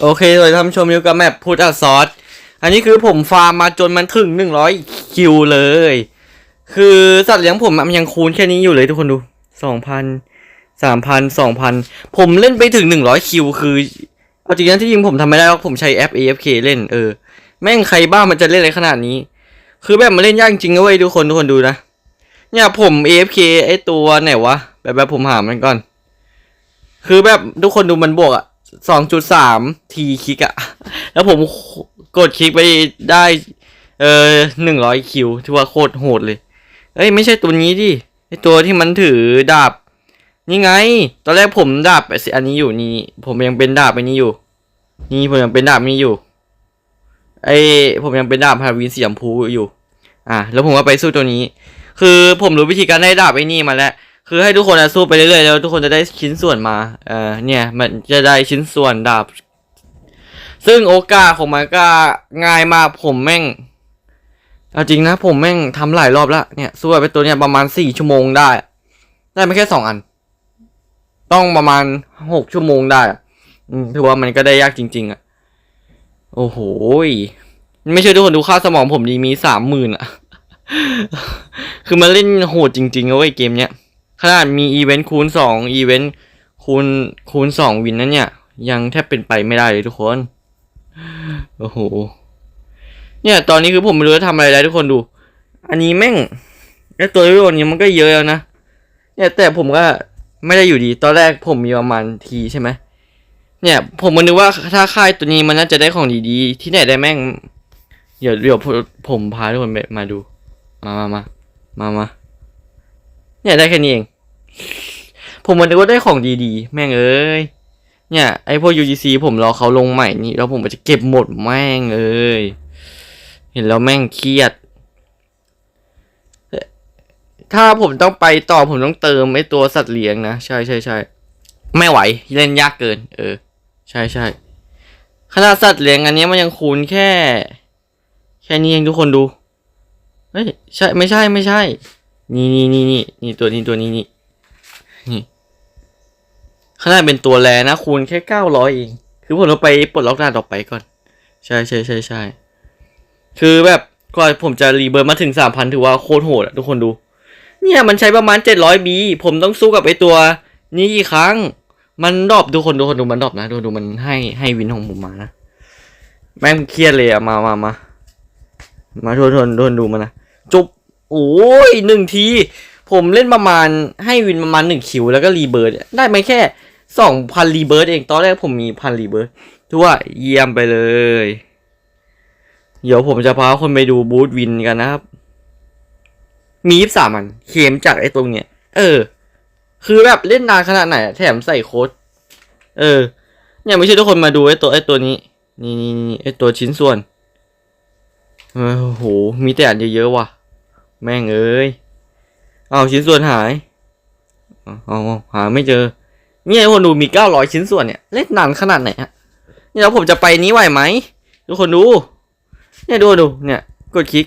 โอเคเลยท่านชมอยู่กับแมปพุทธซอสอันนี้คือผมฟาร์มมาจนมันถึงหนึ่งร้อยคิวเลย คือสัตว์เลี้ยงผมมันยังคูณแค่นี้อยู่เลยทุกคนดูสองพันสามพันสองพันผมเล่นไปถึงหนึ่งร้อยคิวคือเอาจริงๆที่จริงผมทำไม่ได้หรอกผมใช้แอป AFK เล่นเออ แม่งใครบ้ามันจะเล่นอะไรขนาดนี้ คือแบบมันเล่นยากจริงนะเว้ยทุกคนทุกคนดูนะเนี่ยผม AFK ไอตัวไหนวะแบบแบบผมหามันก่อน คือแบบทุกคนดูมันบวกอะ สองจุดสามทีคลิกอะแล้วผมกดคลิกไปได้ เออหนึ่งร้อยคิวที่ว่าโคตรโหดเลย เอ้ย ไม่ใช่ตัวนี้ดิไอตัวที่มันถือดาบ นี่ไง ตอนแรกผมดาบอันนี้อยู่นี่ ผมยังเป็นดาบอันนี้อยู่ นี่ผมยังเป็นดาบนี้อยู่ ไอผมยังเป็นดาบฮาวินสีชมพูอยู่ อะแล้วผมก็ไปสู้ตัวนี้ คือผมรู้วิธีการได้ดาบไอ้นี่มาแล้ว คือให้ทุกคนอะสู้ไปเรื่อยๆแล้วทุกคนจะได้ชิ้นส่วนมา เออเนี่ย มันจะได้ชิ้นส่วนดาบ ซึ่งโอกาสของมันก็ง่ายมากผมแม่งเอาจริงนะผมแม่งทำหลายรอบแล้วเนี่ยสู้ไอ้ตัวเนี้ยประมาณสี่ชั่วโมงได้ ได้ไม่แค่สองอัน ต้องประมาณหกชั่วโมงได้อืมถือว่ามันก็ได้ยากจริง ๆ อะ โอ้โหไม่เชื่อทุกคนดูค่าสมองผมดีมีสามหมื่นอะ คือมันเล่นโหดจริงๆเว้ยเกมเนี้ย ขนาดมีอีเวนต์คูณสองอีเวนต์คูณคูณสองวินนั้นเนี่ย ยังแทบเป็นไปไม่ได้เลยทุกคน โอ้โห เนี่ยตอนนี้คือผมไม่รู้จะทำอะไรแล้วทุกคนดู อันนี้แม่งไอตัวเรื่องนี้มันก็เยอะแล้วนะ เนี่ยแต่ผมก็ไม่ได้อยู่ดี ตอนแรกผมมีประมาณทีใช่ไหม เนี่ยผมมันนึกว่าถ้าค่ายตัวนี้มันน่าจะได้ของดีๆ ที่ไหนได้แม่ง เดี๋ยวเดี๋ยวผมพาทุกคนมาดู มามามามามาเนี่ยได้แค่นี้เอง ผมมันนึกว่าได้ของดีๆ แม่งเอ้ย เนี่ยไอพวก UGC ผมรอเขาลงใหม่นี่แล้วผมจะเก็บหมดแม่งเอ้ย เห็นแล้วแม่งเครียด ถ้าผมต้องไปต่อผมต้องเติมไอตัวสัตว์เลี้ยงนะ ใช่ใช่ใช่ไม่ไหวเล่นยากเกิน เออ ใช่ใช่ขนาดสัตว์เลี้ยงอันนี้มันยังคูณแค่ แค่นี้เองทุกคนดูเฮ้ยใช่ไม่ใช่ไม่ใช่ นี่นี่นี่นี่นี่ตัวนี้ตัวนี้นี่ ขนาดเป็นตัวแรนะคูณแค่เก้าร้อยเอง คือผมเราไปปลดล็อกด่าต่อไปก่อน ใช่ใช่ใช่ใช่คือแบบกว่าผมจะรีเบิร์มาถึงสามพันถือว่าโคตรโหดทุกคนดู เนี่ยมันใช้ประมาณเจ็ดร้อยบีผมต้องสู้กับไอตัว นี้อีกครั้ง มันดอปทุกคนดูคนดูมันดอปนะดูดูมันให้ให้วินของผมมานะแม่งเครียดเลยอะมามามามาทวนทวนทวนดูมันนะจบโอ้ยหนึ่งที ผมเล่นประมาณให้วินประมาณหนึ่งคิวแล้วก็รีเบิร์ดได้ไหมแค่ สองพันรีเบิร์ดเอง ตอนแรกผมมีพันรีเบิร์ดถือว่าเยี่ยมไปเลย เดี๋ยวผมจะพาคนไปดูบูธวินกันนะครับ มียี่สามันเคมจากไอ้ตรงเนี้ย เออ คือแบบเล่นนานขนาดไหน แถมใส่โค้ด เออ เนี่ยไม่ใช่ทุกคนมาดูไอ้ตัวไอ้ตัวนี้ นี่นี่ไอ้ตัวชิ้นส่วน โอ้โห มีแต่อันเยอะๆว่ะ แม่งเอ้ย เอาชิ้นส่วนหาย เอาเอาเอาหาไม่เจอ เนี่ยคนดูมีเก้าร้อยชิ้นส่วนเนี่ยเล่นนานขนาดไหนฮะเนี่ยแล้วผมจะไปนี้ไหวไหมทุกคนดู เนี่ยดูดูเนี่ย กดคลิก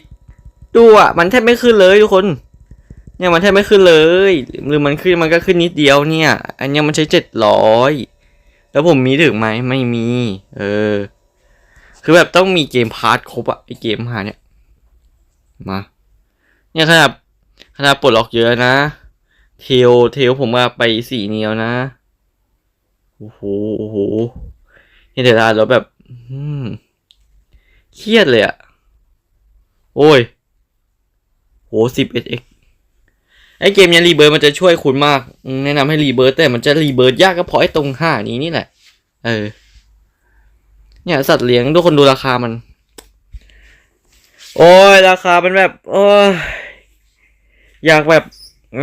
ดูอะ มันแทบไม่ขึ้นเลยทุกคน เนี่ยมันแทบไม่ขึ้นเลยหรือมันขึ้นมันก็ขึ้นนิดเดียวเนี่ย อันนี้มันใช้เจ็ดร้อยแล้วผมมีถึงไหมไม่มี เออ คือแบบต้องมีเกมพาร์ทครบอะไอเกมหาเนี่ยมา เนี่ยขนาดขนาดปลดล็อกเยอะนะ เทลเทลผมว่าไปสี่เนียวนะ โอ้โหโอ้โหเห็นแต่ละแล้วแบบเครียดเลยอะโอ้ยโหสิบเอ็ดเอ็กไอเกมเนี้รีเบิร์มันจะช่วยคุณมาก แนะนำให้รีเบิร์แต่มันจะรีเบิร์ยากก็เพราะไอ้ตรงห้านี้นี่แหละ เออ เนี่ยสัตว์เลี้ยงทุกคนดูราคามัน โอ้ยราคามันแบบโอ้ยอยากแบบอ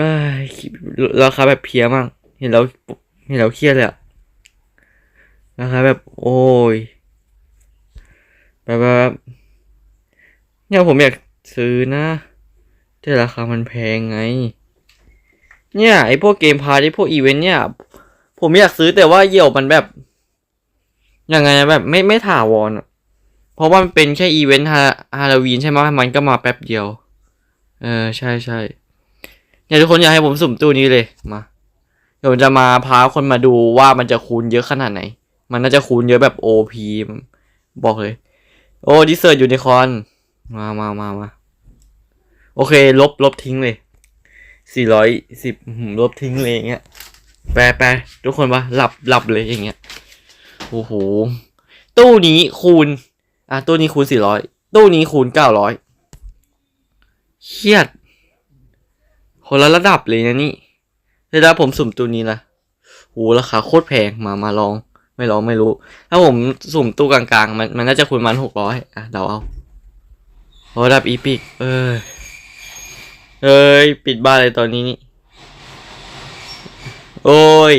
ราคาแบบเพลียมาก เห็นแล้วเห็นแล้วเครียดเลยอะ ราคาแบบโอ้ยแบบแบบเนี่ยผมอยากซื้อนะแต่ราคามันแพงไง เนี่ยไอพวกเกมพาร์ทไอพวกอีเวนต์เนี่ย ผมอยากซื้อแต่ว่าเหี่ยวมันแบบยังไงอะแบบไม่ไม่ถาวรอะเพราะว่ามันเป็นแค่อีเวนต์ฮาฮาโลวีนใช่ไหมมันก็มาแป๊บเดียว เออใช่ใช่เนี่ยทุกคนอยากให้ผมสุ่มตู้นี้เลยมา เดี๋ยวผมจะมาพาคนมาดูว่ามันจะคูณเยอะขนาดไหน มันน่าจะคูณเยอะแบบโอพีบอกเลย โอ้ดิเซอร์ยูนิคอนมามามามาโอเค ลบลบทิ้งเลยสี่ร้อยสิบลบทิ้งเลยอย่างเงี้ยแปลแปลทุกคนปะหลับหลับเลยอย่างเงี้ยโอ้โหตู้นี้คูณ อะตู้นี้คูณสี่ร้อยตู้นี้คูณเก้าร้อยเครียดคนละระดับเลยนะนี่เวลาผมสุ่มตู้นี้ละโอ้ราคาโคตรแพงมามาลอง ไม่ลองไม่รู้ ถ้าผมสุ่มตู้กลางๆ มันมันน่าจะคูณมันหกร้อยอะเดาเอาโอ้ระดับอีพิกเออเอ้ย ปิดบ้านเลยตอนนี้นี่ โอ้ย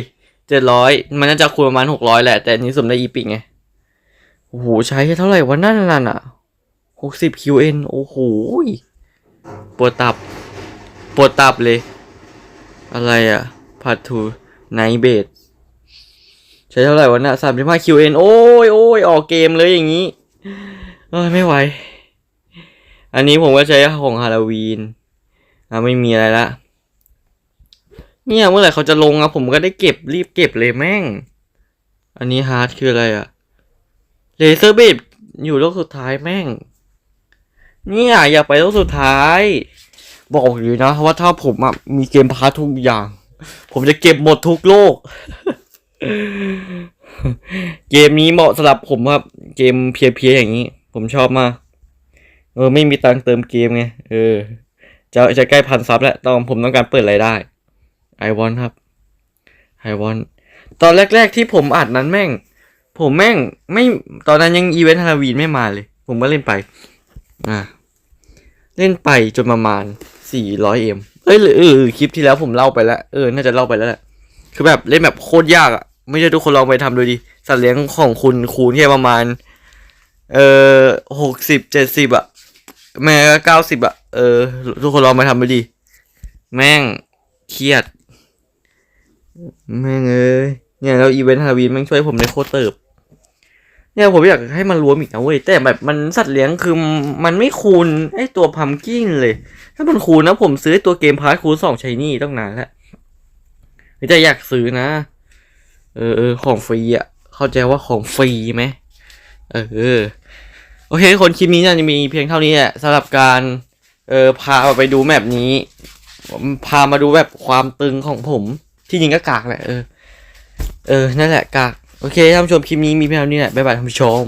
เจ็ดร้อยมันน่าจะคูณประมาณหกร้อยแหละ แต่นี้สุ่มได้อีพิกไงโอ้โหใช้เท่าไหร่วะนั่นน่ะน่ะหกสิบ QN โอ้โหปวดตับปวดตับเลย อะไรอะพัดทูไนเบด ช้เท่าไหร่วะน่ะสามสิบห้า QN โอ้ยโอ้ยออกเกมเลยอย่างนี้เอ้ยไม่ไหว อันนี้ผมก็ใช้ของฮาโลวีนอะไม่มีอะไรละเนี่ยเมื่อไหร่เขาจะลงอะผมก็ได้เก็บรีบเก็บเลยแม่ง อันนี้ฮาร์ดคืออะไรอะเลเซอร์เบดอยู่โลกสุดท้ายแม่ง เนี่ยอยากไปโลกสุดท้าย บอกอยู่นะว่าถ้าผมอะมีเกมพาร์ททุกอย่าง ผมจะเก็บหมดทุกโลก เกมนี้เหมาะสำหรับผมครับ เกมเพียๆอย่างนี้ ผมชอบมาก เออ ไม่มีตังเติมเกมไง เออ จะจะใกล้พันซับแล้วต้องผมต้องการเปิดรายได้ ไอวอนครับ ไอวอน ตอนแรก ๆ ที่ผมอัดนั้นแม่ง ผมแม่งไม่ ตอนนั้นยังอีเวนต์ฮาโลวีนไม่มาเลย ผมก็เล่นไป อ่า เล่นไปจนประมาณสี่ร้อยเอ็มเอ้ยหรือเออคลิปที่แล้วผมเล่าไปแล้ว เออ น่าจะเล่าไปแล้วแหละ คือแบบเล่นแบบโคตรยากอะไม่ใช่ทุกคนลองไปทำดูดิสัตว์เลี้ยงของคุณคูณแค่ประมาณ เออหกสิบเจ็ดสิบอะแม่ก็เก้าสิบอะเออ ทุกคนลองไปทำดูดิแม่งเครียด แม่งเอ้ยเนี่ยแล้วอีเวนต์ฮาวีนแม่งช่วยผมได้โคตรเติบเนี่ยผมอยากให้มันรวมอีกนะเว้ยแต่แบบมันสัตว์เลี้ยงคือมันไม่คูณไอตัวพัมกิ้นเลย ถ้ามันคูณนะผมซื้อตัวเกมพาร์ทคูณสองชายนี่ต้องนานแล้ว แต่อยากซื้อนะ เออเออของฟรีอะ เข้าใจว่าของฟรีไหมเออ โอเคคนคลิปนี้น่าจะมีเพียงเท่านี้แหละสำหรับการเออพาไปดูแมปนี้ พามาดูแบบความตึงของผม ที่จริงก็กากแหละเออ เออ นั่นแหละกาก โอเคท่านผู้ชมคลิปนี้มีเพียงเท่านี้แหละบ๊ายบายท่านผู้ชม